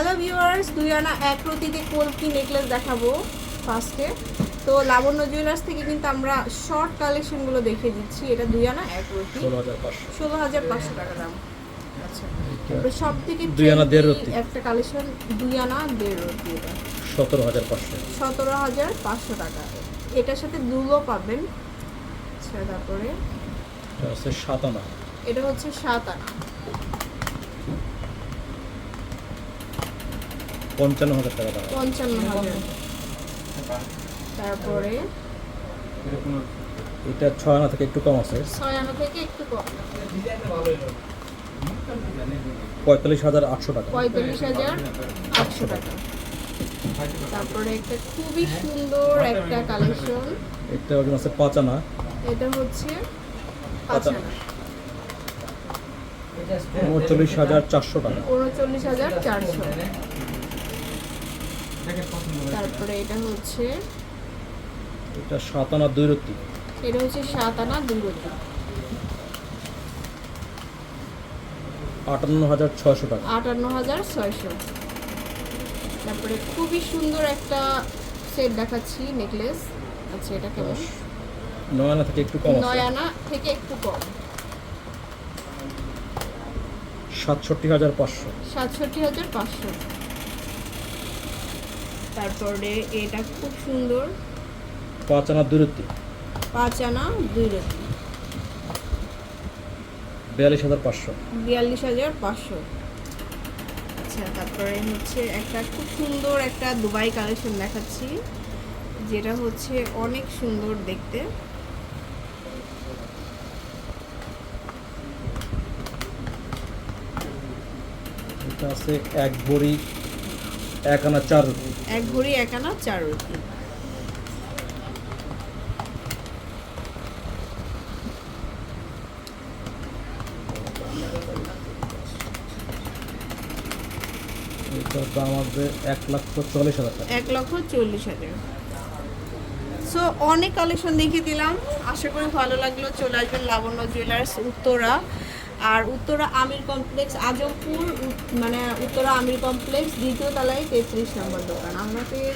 Hello viewers দুই আনা এক রতিতে কলকি নেকলেস দেখাবো ফার্স্টে তো লাবণ্য জুয়েলার্স থেকে কিন্তু আমরা শর্ট কালেকশনগুলো দেখিয়ে দিচ্ছি। এটা দুই আনা এক রতি ষোলো হাজার পাঁচশো। টাকা দাম। আচ্ছা। সব থেকে দুই আনা দেড় রতি। একটা কালেকশন দুই আনা দেড় রতি এটা। সতেরো হাজার পাঁচশো। সতেরো হাজার পাঁচশো টাকা। এটার সাথে দুলো পাবেন। আচ্ছা তারপরে? এটা হচ্ছে সাত আনা। এটা হচ্ছে সাত আনা। পঞ্চান্ন হাজার টাকা দাম। পঞ্চান্ন হাজার। তারপরে? এটা ছয় আনা থেকে একটু কম আছে। ছয় আনা থেকে একটু কম। পঁয়তাল্লিশ হাজার আটশো টাকা। পঁয়তাল্লিশ হাজার আটশো টাকা। তারপরে একটা খুবই সুন্দর একটা কালেকশন এটা ওজন আছে পাঁচ আনা। এটা হচ্ছে পাঁচ আনা। উনচল্লিশ হাজার চারশো টাকা। উনচল্লিশ হাজার চারশো। তারপরে এটা হচ্ছে এটা সাত আনা দুই রত্তি। এটা হচ্ছে সাত আনা দুই রতি আটান্ন হাজার ছয়শো টাকা। আটান্ন হাজার ছয়শো। তারপরে খুবই সুন্দর একটা সেট দেখাচ্ছি নেকলেস আচ্ছা এটা কেমন? নয় আনা থেকে একটু কম আছে। নয় আনা থেকে একটু কম। সাতষট্টি হাজার পাঁচশো। সাতষট্টি হাজার পাঁচশো। তারপরে এটা খুব সুন্দর। পাঁচ আনা দুই রত্তি পাঁচ আনা দুই রতি বিয়াল্লিশ হাজার পাঁচশো। বিয়াল্লিশ হাজার পাঁচশো। আচ্ছা তারপরে হচ্ছে একটা খুব সুন্দর একটা দুবাই কালেকশন দেখাচ্ছি যেটা হচ্ছে অনেক সুন্দর দেখতে। এটা আছে এক বড়ি এক আনা চার রত্তি এক ভরি এক আনা চার রতি দাম আসবে এক লক্ষ চল্লিশ হাজার টাকা। এক লক্ষ চল্লিশ হাজার। সো অনেক কালেকশন দেখিয়ে দিলাম। আশা করি ভালো লাগল। চলে আসবেন লাবণ্য জুয়েলার্স উত্তরা। আর উত্তরা আমির কমপ্লেক্স আজমপুর মানে উত্তরা আমির কমপ্লেক্স দ্বিতীয় তলায় তেত্রিশ নম্বর দোকান। আমরা পেয়ে